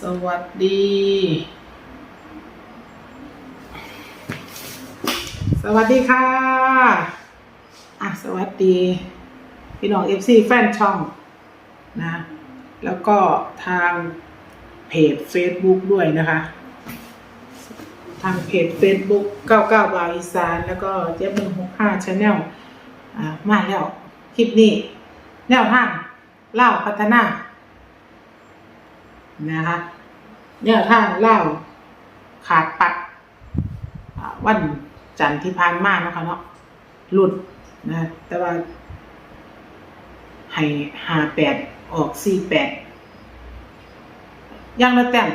สวัสดี สวัสดีค่ะ อะ สวัสดี พี่น้องเอฟซีแฟนช่องนะ แล้วก็ทางเพจ Facebook ด้วยนะคะ ทางเพจ Facebook 99บาวอีสาน แล้วก็เจ๊บึง65 Channel อ่ามาแล้ว คลิปนี้ แนวทางเล่าพัฒนา นะคะเนี่ยถ้าเล่าขาดปัดวันจันทร์ที่ผ่านมานะคะเนาะหลุดนะแต่ว่า ให้หาแปดออกสี่แปดยังละแต้ม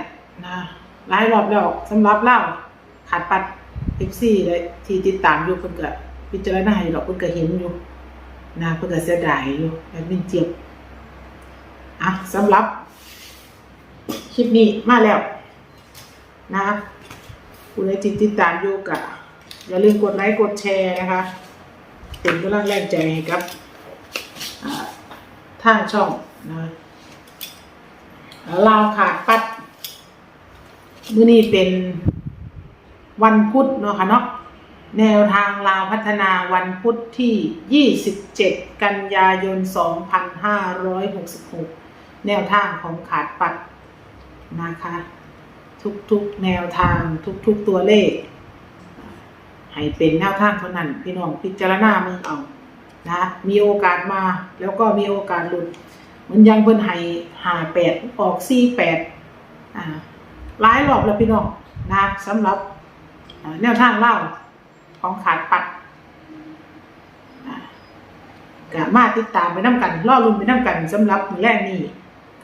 นะหลายรอบแล้วสำหรับเล่าขาดปัดเอฟซีเลยที่ติดตามอยู่เพิ่นก็พิจารณาอยู่ดอกเพิ่นก็เห็นอยู่นะเพิ่นก็เสียดายอยู่แอดมินเจี๊ยบอะสำหรับ คลิปนี้มาแล้วนะคะผู้ใดที่ติดตามอยู่กับอย่าลืมกดไลค์กดแชร์นะคะเป็นกำลังแรงใจให้กับอ่าทางช่องนะลาวขาดปัดมื้อนี้เป็นวันพุธเนาะค่ะเนาะแนวทางลาวพัฒนาวันพุธที่ 27 กันยายน 2566 แนวทางของขาดปัด นะคะ ทุกๆแนวทางทุกๆตัวเลข ให้เป็นแนวทางเท่านั้น พี่น้องพิจารณาเมืองเอานะมีโอกาสมาแล้วก็มีโอกาสหลุดเหมือนยังเพิ่นให้หาแปดออกสี่แปดอ่าหลายรอบแล้วพี่น้องนะสำหรับแนวทางเล่าของขาดปัดอ่ากะมาติดตามไปน้ำกันล่อลุ่นไปน้ำกันสำหรับมือแรกนี่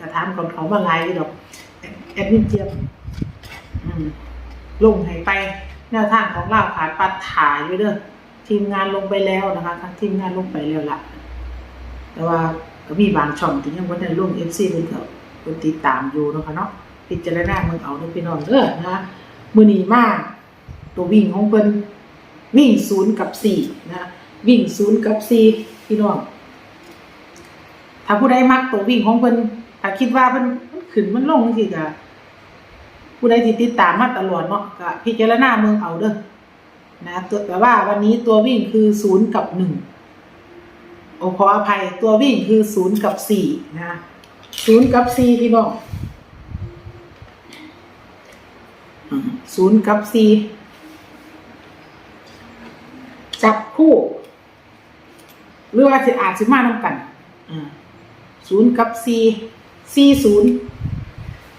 กระถามของเขามาหลายอยู่ดอกแอดมินเจี๊ยบอืมลงให้ไปแนวทางของเราขาดปัดถ่ายไว้เด้อทีมงานลงไปแล้วนะคะทั้งทีมงานลงไปแล้วละแต่ว่าก็มีบางช่องที่ยังบ่ได้ลง FC เพิ่นก็เพิ่นติดตามอยู่นะคะเนาะพิจารณาเมืองเอาเด้อพี่น้องเด้อนะคะมือนีมาก ตัววิ่งของเพิ่นวิ่ง0กับ4นะวิ่ง0กับ4พี่น้องถ้าผู้ใดมักตัววิ่งของเพิ่น ถ้าคิดว่ามันขึ้นมันลงจังซี่ก็ผู้ใดที่ติดตามมาตลอดเนาะก็พิจารณาเมืองเอาเด้อนะตัวแต่ว่าวันนี้ตัววิ่งคือศูนย์กับหนึ่งโอ้ขออภัยตัววิ่งคือศูนย์กับสี่นะศูนย์กับสี่พี่น้องศูนย์กับสี่จับคู่ หรือว่าสิอาจสิมานำกันศูนย์กับสี่ สี่ศูนย์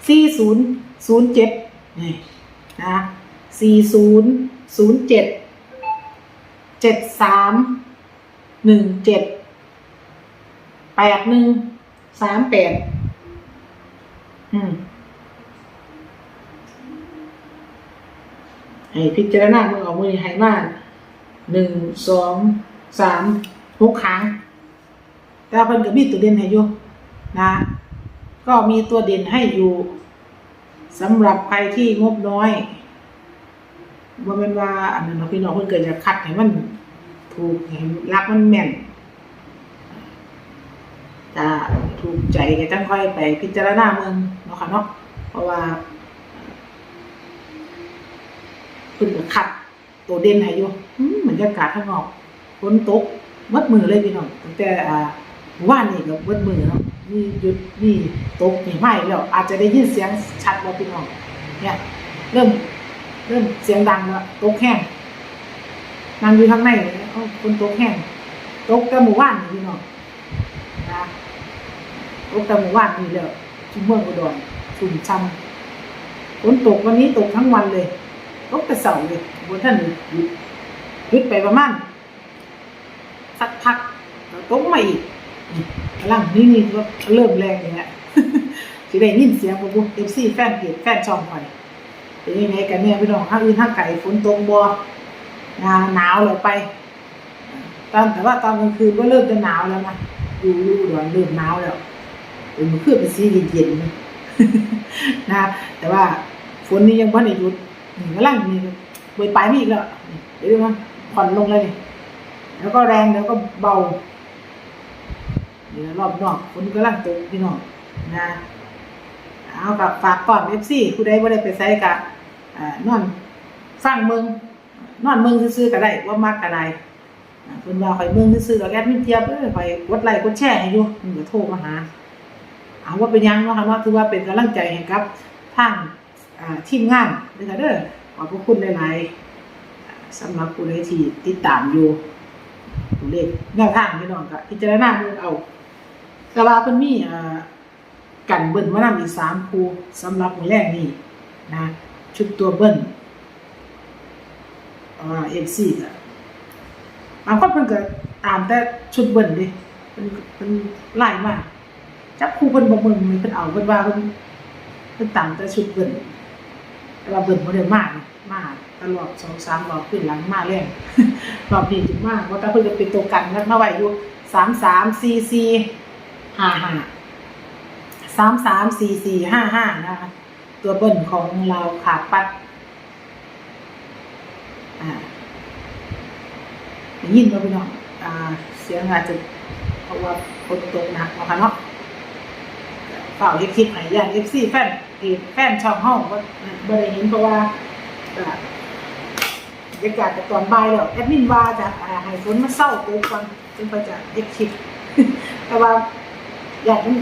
สี่ศูนย์ศูนย์เจ็ดนี่นะสี่ศูนย์ศูนย์เจ็ดเจ็ดสามหนึ่งเจ็ดแปดหนึ่งสามแปดอืมให้พิจารณามือเอามือให้มาหนึ่งสองสามหกครั้งแต่เพิ่นก็มีตัวเด่นให้อยู่นะ ก็มีตัวเด่นให้อยู่สำหรับใครที่งบน้อยว่าเป็นว่าอันนั้นเนาพี่น้องเพิ่นเกิดจะคัดให้มันถูกให้รักมันแม่นจะถูกใจก็จังค่อยไปพิจารณาเมืองเนาะค่ะเนาะเพราะว่าเพิ่นก็คัดตัวเด่นให้อยู่อืมบรรยากาศข้างนอกฝนตกมัดมือเลยพี่น้องตั้งแต่อ่า ว่านี่กับเบิดมือเนาะมีหยุดมีตกนี่ไม่แล้ว อาจจะได้ยินเสียงชัดแล้วพี่น้องเนี่ยเริ่ม เริ่มเสียงดังแล้วตกแห้งนั่งอยู่ข้างในเลยเอ้าคนตกแห้งตกแต่หมู่บ้านนี่พี่น้องนะตกแต่หมู่บ้านนี่แล้วชุมเมืองอุดรชุ่มช่ำฝนตกวันนี้ตกทั้งวันเลย ตกแต่เสาเลยบนท่านหยุดหยุดหยุดไปประมาณสักพักแล้วตกมาอีก กำลังนี่นี่ก็เริ่มแรงอย่างเงี้ยสิได้ยินเสียงบ่บุเอฟซีแฟนเพจแฟนช่องข่อยเป็นยังไงกันเนี่ยพี่น้องข้าอื่นข้างไก่ฝนตกบ่หนาวหนาวแล้วไปตอนแต่ว่าตอนกลางคืนก็เริ่มจะหนาวแล้วนะอยู่อยู่อุดรเริ่มหนาวแล้วเออมันคือเป็นสีเย็นๆนะนะ แต่ว่าฝนนี่ยังบ่ได้หยุดนี่กำลังนี่เบิดปลยมีอีกแล้วเดี๋ยวดูมันผ่อนลงเลย แล้วก็แรงแล้วก็เบา เดี๋ยวรอบนอกฝนกำลังตกพี่น้องนะเอากับฝากก่อนเอฟซีผู้ใดบ่ได้ไปใส่กับอ่านอนฟังเมืองนอนเมืองซื่อๆก็ได้ว่ามักก็ได้เพิ่นว่าข่อยเมืองซื่อๆดอกแอดมินเทียบเอ้ยข่อยกดไลค์กดแชร์ให้อยู่เพิ่นก็โทรมาหาเอาว่าเป็นยังเนาะค่ะเนาะถือว่าเป็นกำลังใจให้กับทางอ่าทีมงานเด้อค่ะเด้อขอบพระคุณหลายๆสำหรับผู้ใดที่ติดตามอยู่ตัวเลขแนวทางพี่น้องก็พิจารณาดูเอา แต่ว่าเพิ่นมีอ่ากันเบิ้ลมานำอีกสามคู่สำหรับมื้อแรกนี่นะชุดตัวเบิ้ลอ่า FC ก็บางคนเพิ่นก็ตามแต่ชุดเบิ้ลดิเพิ่นเพิ่นไล่มาจับคู่เพิ่นบ่มึงเพิ่นเอาเพิ่นว่าเพิ่นเพิ่นตามแต่ชุดเบิ้ลแต่ว่าเบิ้ลบ่ได้มานะมาตลอด2-3รอบขึ้นหลังมาแรงรอบนี้ถึงมากว่าแต่เพิ่นก็เป็นตัวกันนั่นมาไว้อยู่33 44 ห้าห้าสามสามสี่สี่ห้าห้านะคะ ตัวเบิ้ลของเราขาปัด อ่าได้ยินไหมพี่น้องอ่า เสียงอาจจะเพราะว่าฝนตกหนักนะคะเนาะเปล่าที่คลิปไหนอย่างเอฟซีแฟนเพจแฟนช่องห้องว่าบ่ได้เห็นเพราะว่าบรรยากาศแต่ตอนบ่ายแล้วแอดมินว่าจะอ่าให้ฝนมาเศร้าตัวก่อนจึงไปจะเอ็กคลิปแต่ว่า อยากมัน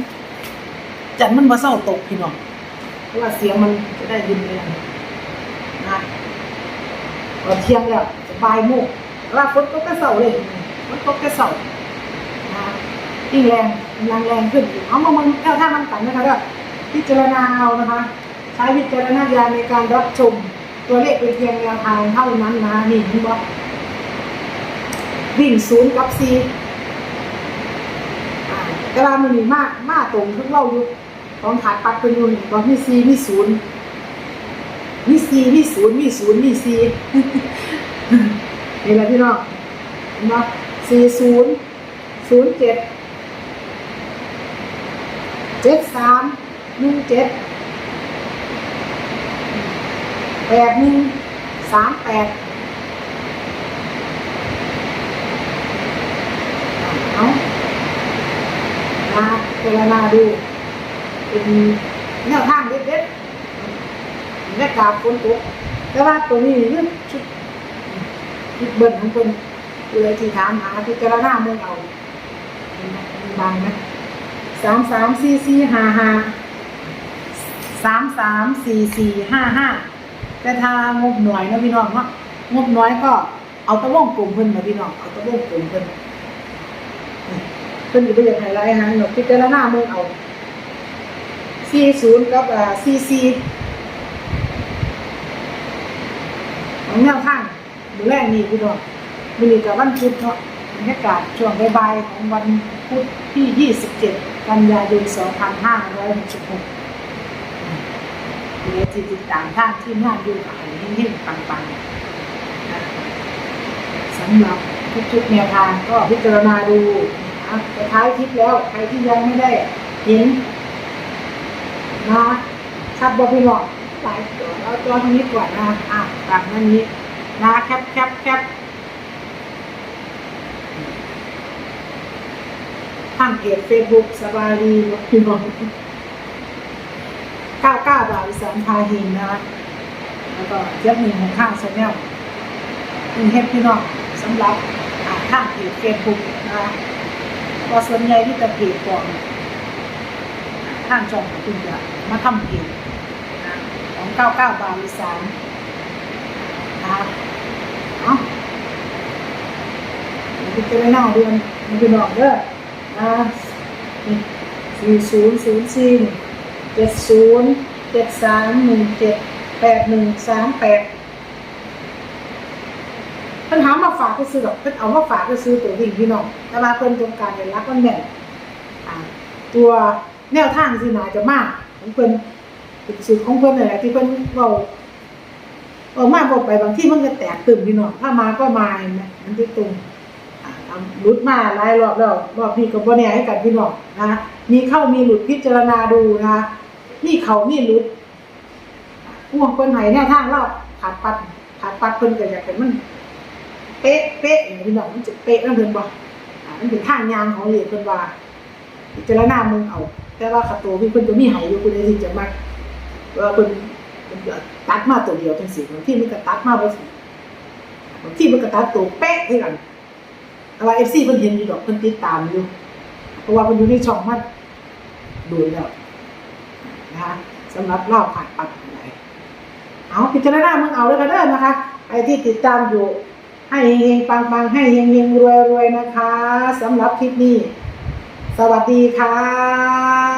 จันมันมาเศร้าตกพี่น้องเพราะว่าเสียงมันจะได้ยินเลยนะตอนเที่ยงแล้วจะบายโมงแต่ว่าฝนตกก็เศร้าเลยฝนตกก็เศร้านะยิ่งแรงกำลังแรงขึ้นอยู่เอามามันแค่ท่ามันกันนะคะก็พิจารณาเอานะคะ ใช้วิจารณญาณในการรับชมตัวเลขเป็นเพียงแนวทางเท่านั้นนะนี่เห็นบอกวิ่งศูนย์กับสี่อ่า แต่ว่ามันมีมากมากตรงทุกเล่าอยู่ของขาดปัดเป็นยู่นี่บอกมีซีมีศูนย์มีซีมีศูนย์มีศูนย์มีซีนี่แหละพี่น้องเนไหมสี่ศูนย์ศูนย์เจ็ดเจ็ดสามหนึ่งเจ็ดแปดหนึ่งสามแปดเอา มาเจรณาดูเป็นแนวทางเด็ดๆแม่กาบคนตกแต่ว่าตัวนี้เรื่องชุดชุดเบิ้ลของคนเลยที่ถามหาพิจารณาเมืองเอาบางนะสามสามสี่สี่ห้าห้าสามสามสี่สี่ห้าห้าแต่ถ้างบหน่อยนะพี่น้องเนาะงบน้อยก็เอาตะวงกลุ่มเพิ่นนะพี่น้องเอาตะวงกลุ่มเพิ่น เพิ่นอยู่บ่อยากให้หลายหางเนาะพิจารณาเมืองเอา40กับอ่า44ของแนวทางมือแรกนี่พี่น้องมื้อนี้ก็วันพุธเนาะบรรยากาศช่วงบ่ายๆของวันพุธที่ 27 กันยายน 2566เดี๋ยวที่ติดตามท่างทีมงานอยู่กับให้เฮงๆปังๆนะสำหรับทุกๆแนวทางก็พิจารณาดู อะจะท้ายคลิปแล้วใครที่ยังไม่ได้เห็นนะชัดบอพี่หลอกหลายตัวเราตัวตรงนี้ก่อนนะอะตามนั้นนี้นะแคปแคปแคปทางเพจเฟซบุ๊กสบายดีพี่น้องเก้าเก้าบาทอีสานพาหินนะแล้วก็เจ็ดหนึ่งของข้างชาแนลนี่เฮ็ดพี่น้องสำหรับทางเพจเฟซบุ๊กนะ ก็ส่วนใหญ่ที่จะเพจก่อนทางช่องคุณจะมาทำเพจนะของเก้าเก้าบาทอีสานนะครับเนาะพิจารณาเดือนมันเป็นดอกเด้อนะสี่ศูนย์ศูนย์สี่เจ็ดศูนย์เจ็ดสามหนึ่งเจ็ดแปดหนึ่งสามแปด พิ่นหามาฝากก็ซื้อดอกเพิ่นเอามาฝากก็ซื้อตัววิ่งพี่น้องแต่ว่าเพิ่นต้องการให้รักมันแม่นอ่า ตัวแนวทางสินาจะมากของเพิ่นเป็นสูตรของเพิ่นนั่นแหละที่เพิ่นเว้าเว้ามาเว้าไปบางที่มันก็แตกตื่นพี่น้องถ้ามาก็มาเห็นไหมมันที่ตรงอ่าทำหลุดมาหลายรอบแล้วรอบนี้ก็บ่แน่ให้กันพี่น้องนะมีเข้ามีหลุดพิจารณาดูนะคะมีเขามีหลุดห่วงเพิ่นให้แนวทางเราขาดปัดขาดปัดเพิ่นก็อยากให้มัน เป๊ะเป๊ะอย่างที่น้องมันจะเป๊ะนั่นเพิ่นบ่อ่ามันเป็นทางยางของเหรียญเพิ่นว่าพิจารณามึงเอา แต่ว่าคาโตพี่เพิ่นก็มีหายอยู่คุณได้ที่จะมักว่าเพิ่นเพิ่นตัดมาตัวเดียวจังซี่บางทีมันก็ตัดมาบ่สิบางทีมันก็ตัดตัวเป๊ะคือกันแต่ว่า FC เพิ่นเห็นอยู่ดอกเพิ่นติดตามอยู่เพราะว่าเพิ่นอยู่ในช่องมันดูแล้วนะคะสำหรับเล่าขาดปัดอะไรเอาพิจารณามึงเอาเลยก็ได้นะคะไอ้ที่ติดตามอยู่ ให้เฮงๆปังให้เฮงๆรวยๆนะคะสำหรับคลิปนี้ สวัสดีค่ะ